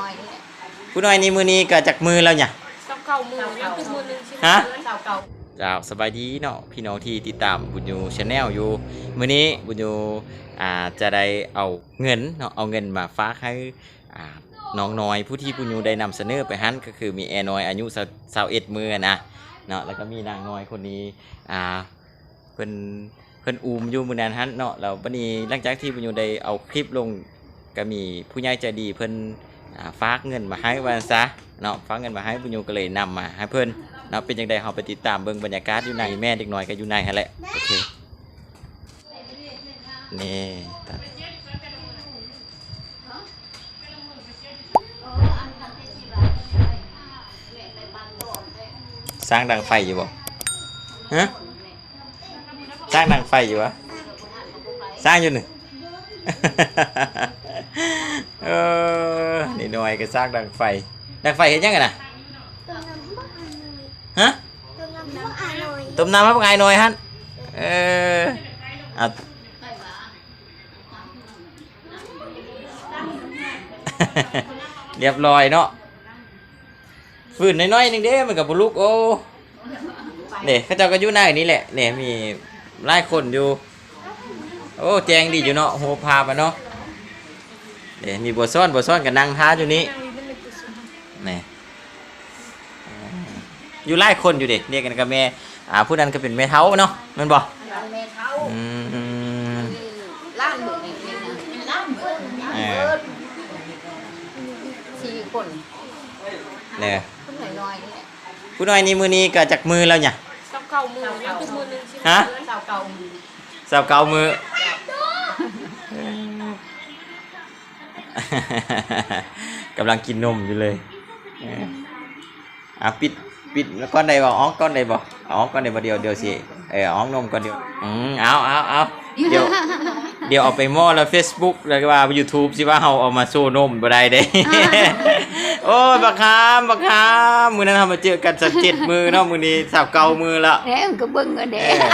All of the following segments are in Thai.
น้อยๆนี่แหละผู้น้อยนี่มือนี้ก็จากมือแล้วเนี่ยกับเก่ามือยังคือมือหนึงใช่ไหมฮะ เก่าเก่าจ้าสบายดีเนาะพี่น้องที่ติดตามบุญยูชาแนลอยู่มื้อนี้บุญยูอ่าจะได้เอาเงินเนาะเอาเงินมาฝากให้อ่าน้องน้อยผู้ที่บุญยูได้นำเสนอไปหันก็คือมีแอร์น้อยอายุ21มือนะเนาะแล้วก็มีนางน้อยคนนี้อ่าเพิ่นเพิ่นอูมอยู่มื้อนั้นหันเนาะแล้วบัดนี้หลังจากที่บุญยูได้เอาคลิปลงก็มีผู้ใหญ่ใจดีเพิ่นอ่า ฝากเงินมาให้ว่าซะเนาะฝากเงินมาให้บุญยูก็เลยนำมาให้เพิ่นเนาะเป็นยังไงเราไปติดตามเบิ่งบรรยากาศอยู่ในแม่เด็กน้อยก็อยู่ในหั่นแหละโอเคนี่ตัดสร้างดังไฟอยู่บ่ฮะสร้างดังไฟอยู่วะสร้างอยู่หนึ่งเออ น่อยก็สร้างดังไฟ ดังไฟเห็นยังไงนะต้มน้ำบักอาหน่อยฮะต้มน้ำบักอาหน่อยต้มน้ำให้พวกไอ้หน่อยฮันเออเอาเรียบร้อยเนาะฝืนน้อยๆหนึงเด้มันกับบุลุกโอ้เนี่ยเขาเจ้าก็อยู่หน้านี้แหละเนี่ยมีไล่คนอยู่ โอ้แจงดีอยู่เนาะโหพามาเนาะ เนี่ยมีบัวซ่อนบัวซ่อนกับนางท้าอยู่นี้นั่งอยู่นั่นเลยคือสุดนี่อยู่ไล่คนอยู่เด็กเรียกกันกับแม่อ่าผู้นั้นก็เป็นแม่เท้าเนาะแมันบอกร้านแม่เท้าอืมล้านเบิดนี่นี่นะเป็นล้านเบิดล้านเออเบิดสี่คนเนี่ยคนน้อยๆนี่แหละผู้น้อยนี่มือนี้ก็จากมือแล้วเนี่ยกับเก่ามือยังคือมือหนึงใช่ไหมฮะเก่าเก่าสาวเกามือ กำลังกินนมอยู่เลยเอออะปิดปิดแล้วก้อนใดบอกอ๋อก้อนใดบอกอ๋อก้อนใดบอกเดียวเดียวสิเอออ๋อนมก้อนเดียวอืมเอาเอาเอาเดี๋ยวเดี๋ยวเอาไปหม้อแล้ว Facebook แล้วก็ว่า YouTube สิว่าเฮาเอามาโชว์นมบ่ได้เด้โอ้ยบักคามบักคามมื้อนั้นเฮามาเจอกันสักเจ็ดมือเนาะมื้อนี้สาวเกามือละแหมก็เบิ่งกันเอเด้อ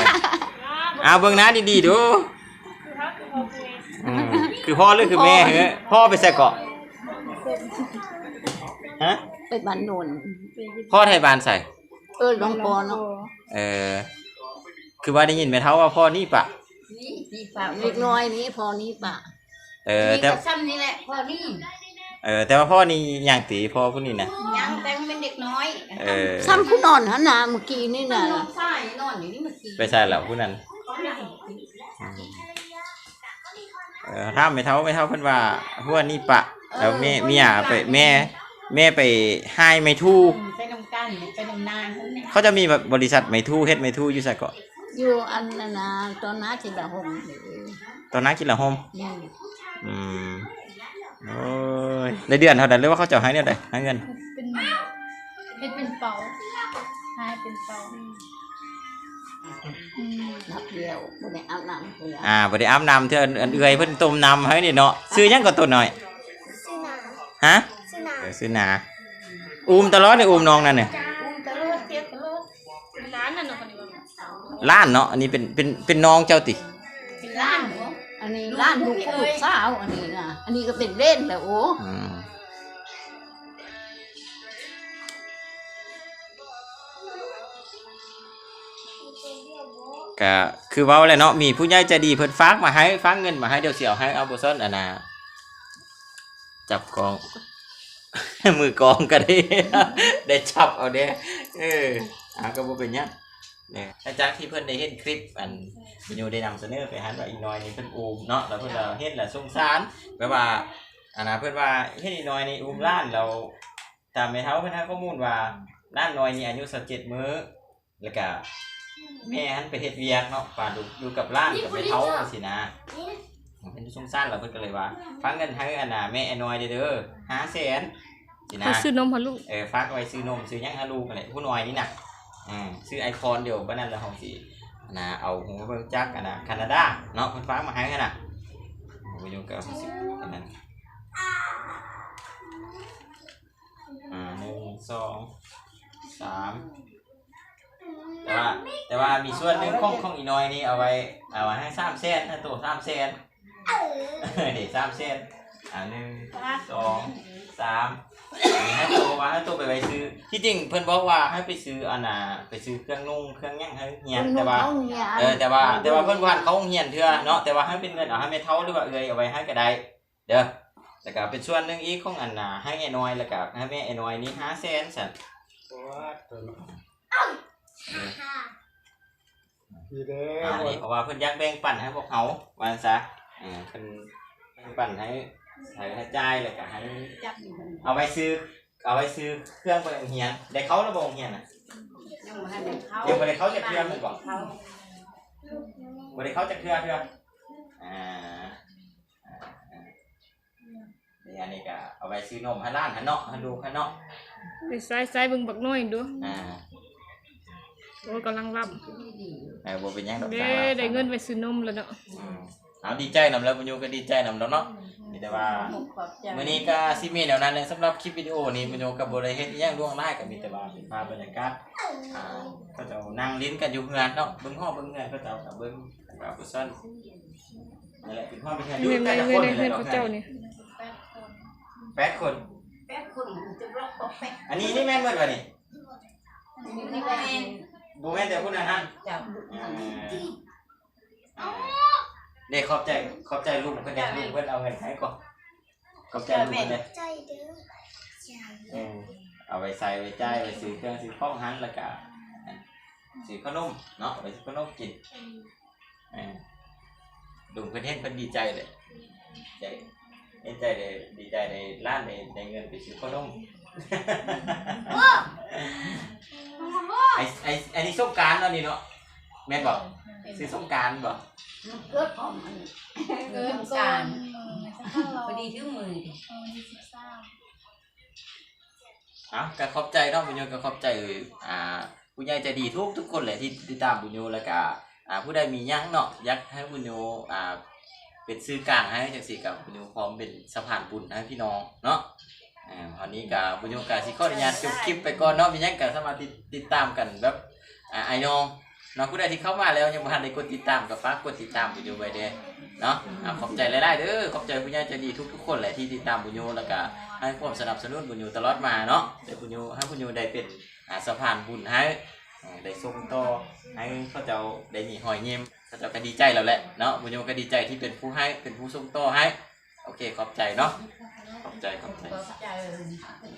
เอาเบิ่งหน้าดีๆดูคือฮักคือโอเคอืม คือพ่อหรือคือแม่เหรอพ่อไปใส่เกาะฮะไปบ้านโนนพ่อไทยบานใส่ เออหลวงพ่อเนาะเออ คือว่าได้ยินไหมเท้าว่าพ่อนี่ปะ นี่นี่ป่าเล็กน้อยนี้พอนี้ป่าเออนี่แต่ก็ซ้ำนี่แหละพอนี่เออแต่ว่าพ่อนี่ย่างตีพ่อผู้นี้นะยังแต่งเป็นเด็กน้อยเออซ้ำผู้นอนหันหน้าเมื่อกี้นี่น่ะนอนใช่นอนอยู่นี่เมื่อกี้ไปใส่แล้วผู้นั้น เออถ้าไม่เท่าไม่เท่าเพิ่นว่าหัวนี่ปะแล้วแม่เมียไปแม่ แม่ไปให้ไม่ทู่ไปนำกันไปนำนานนั่นแหละเขาจะมีแบบบริษัทไม่ทู่เฮ็ดไม่ทู่อยู่ใส่เกาะอยู่อันนั้นนะตอนน้าจิตละหงนี่ตอนนั้นกินละโฮมนี่อืมโอ้ยในเดือนเท่านั้นหรือว่าเขาจะให้เนี่ยได้ให้เงินเป็นเป็นเป็นเป่าหายเป็นเป่าอืม นับเดียวบ่ได้อาบน้ำเพื่ออ่าบ่ได้อาบน้ำเทื่ออันอันเอื่อยเพิ่นต้มน้ำให้นี่เนาะซื้อหยังก็ตัวหน่อยซื้อหนาฮะซื้อหนาเออซื้อหนาอูมตลอดนี่อูมน้องนั่นน่ะอุ้มตะโลดเตี้ยตะโลดเป็นร้านนั่นเนาะคนนี้ว่าล้านเนาะอันนี้เป็นเป็นเป็นน้องเจ้าติเป็นล้านเหรออันนี้ล้านลูกลูกสาวอันนี้นะอันนี้ก็เป็นเล่นแหละโอ้อืม ก็คือเว้าแหละเนาะมีผู้ใหญ่ใจดีเพิ่นฝากมาให้ฝากเงินมาให้เดี๋ยวเสิเอาให้เอาบ่ซ่อนอันน่ะจับกอง มือกองก็ได้ ได้จับเอาเด้เอออาก็บ่เป็นหยังเนี่ยหลังจากที่เพิ่นได้เห็นคลิปอันวิดีโอได้นำเสนอไปหันว่าอีกหน้อยนี่เพิ่นอูมเนาะแล้วเพิ่นก็เฮ็ดแล้วสงสารแบบว่าอันน่ะเพิ่นว่าเฮ็ดอีกหน้อยนี่อูมล้านเราตามแม่เฒ่าเพิ่นให้ข้อมูลว่าล้านน้อยนี่อายุ17มื้อแล้วก็ แม่หันไปเฮ็ดเวียกเนาะป่าดูอยู่กับล้านกับแม่เฒ่าจังซี่นะเป็นสงสารเราเพิ่นก็เลยว่าฟังเงินให้อันน่ะแม่ไอ้น้อยเด้อเด้อห้าแสนสินะเขาซื้อนมให้ลูกเออฝากไว้ซื้อนมซื้อหยังให้ลูกอะไรผู้น้อยนี่น่ะอืมซื้อไอโฟนเดี๋ยวบ่นั้นแล้วเฮาสิอันน่ะเอาหูเบิ่งจักอันน่ะแคนาดาเนาะเพิ่นฝากมาให้กันน่ะโอ้ยอยู่กับสิอันนั้นอ่าหนึ่งสองสาม แต่ว่า แต่ว่ามีส่วนหนึ่งของของอีน้อยนี่เอาไว้เอาไว้ให้สามแสนถ้าตัวสามแสนเด็กสามเส้นอ่าหนึ่งสองสาามให้โตว่าให้โตไปไปซื้อที่จริงเพิ่นบอกว่าให้ไปซื้ออันน่ะไปซื้อเครื่องนุ่งเครื่องหยังให้เฮียนแต่ว่าเขาเนี่ยเออแต่ว่าแต่ว่าเพิ่นว่าเขาเฮียนเทื่อเนาะแต่ว่าให้เป็นเงินเอาให้ไม่เท่าหรือว่าเอ้ยเอาไว้ให้ก็ได้เด้อแล้วก็เป็นส่วนหนึงอีกของอันน่ะให้ไอ้น้อยแล้วก็ให้แม่ไอ้น้อยนี่500,000ซั่นโอ้ยตัวเนาะค่ะดีเด้ออันนี้เพราะว่าเพิ่นอยากแบ่งปันให้พวกเขาว่าซะเออเพิ่นแบ่งปันให้ให้ให้จ่ายแล้วก็ให้จับอยู่มันเอาไว้ซื้อ เอาไว้ซื้อเครื่องไปโรงเรียนได้เขาระบบโรงเรียนน่ะยังมาให้เด็กเขายังบ่ได้เขาจะเครื่องเลยบ่เขาลูกน้อยบ่ได้เขาจะเครื่องเทื่ออ่าอ่าอ่าเดี๋ยวอันนี้ก็เอาไว้ซื้อนมให้ร้านให้เนาะให้ดูให้เนาะ ไปใส่ใส่เบิ่งบักน้อยดู อ่า โอ้ยกำลังรับเออบ่เป็นหยังดอกเด้จ้าได้เงินไปซื้อนมแล้วเนาะอืมเอาดีใจนำแล้วบุญโยก็ดีใจนำแล้วเนาะมีแต่ว่า ขอบใจมื่อนี้ก็ซิมีแนวนั้นเลยสำหรับคลิปวิดีโอนี้มันโยกับบริเฮ็ดอิหยังล่วงหน้าก็มีแต่ว่าเป็นภาพบรรยากาศอ่าก็จะเอานั่งลิ้นกันอยู่เฮือนเนาะเบิ่งห้องเบิ่งเฮือนก็จะเอากับเบิ่งกับผู้ซ่อนนั่นแหละเป็นห้องเป็นเฮือนอยู่เงินแต่ได้ละเงิคนนได้นี่แหเงินละเขาเนาะเจ้านี่แปดคน แป๊บคนจะรอกบอกแป๊บอันนี้นี่แม่นเบิดบ่นี่ นี่แม่ บ่แม่นแต่ผู้นั้นหั่นจับอ่าเด็กขอบใจขอบใจลุงเพิ่นเด้ลุงเพิ่นเอาเงินให้ก่อนขอบใจลุงเพิ่นเด้ใจเด้อใจเออเอาไปใส่ไปจ่ายไปซื้อเครื่องซื้อของหันแล้วก็ซื้อขนมเนาะไปซื้อขนมกินเออลุงเพิ่นเห็นเพิ่นดีใจเลยใจเห็นใจเลยดีใจในร้านในในเงินไปซื้อขนม ไอไอไอ นี่สงกรารเนาะนี่เนาะแม่นบอกซื้อสงกรารบอกเกิดของมันเกินการพพออดีดีถึงมือดิเอ้าก็ขอบใจเนาะบุญโยก็ขอบใจอ่าผู้ใหญ่ใจดีทุกทุกคนเลยที่ติดตามบุญโยแล้วก็อ่าผู้ใดมีหยังเนาะอยากให้บุญโยอ่าเป็นสื่อกลางให้จังซี่กับบุญโยพร้อมเป็นสะพานบุญให้พี่น้องเนาะอ่าวันนี้ก็บุญโยก็สิขออนุญาตจบคลิปไปก่อนเนาะมีหยังก็สามารถติดติดตามกันแบบ อ่าไอ้น้องเนาะผู้ใดที่เข้ามาแล้วยังบ่ทันได้กดติดตามก็ฝากกดติดตามบุญโยไว้เด้อเนาะอ่าขอบใจหลายๆเด้อขอบใจผู้ใหญ่ใจดีทุกๆคนแหละที่ติดตามบุญโยแล้วก็ให้ความสนับสนุนบุญโยตลอดมาเนาะเดี๋ยวบุญโยให้บุญโยได้เป็นอ่าสะพานบุญให้อ่าได้ส่งต่อให้เขาเจ้าได้มีหอยเยี่ยมเขาเจ้าก็ดีใจแล้วแหละเนาะบุญโยก็ดีใจที่เป็นผู้ให้เป็นผู้ส่งต่อให้โอเคขอบใจเนาะขอบใจขอบใจ ขอบใจ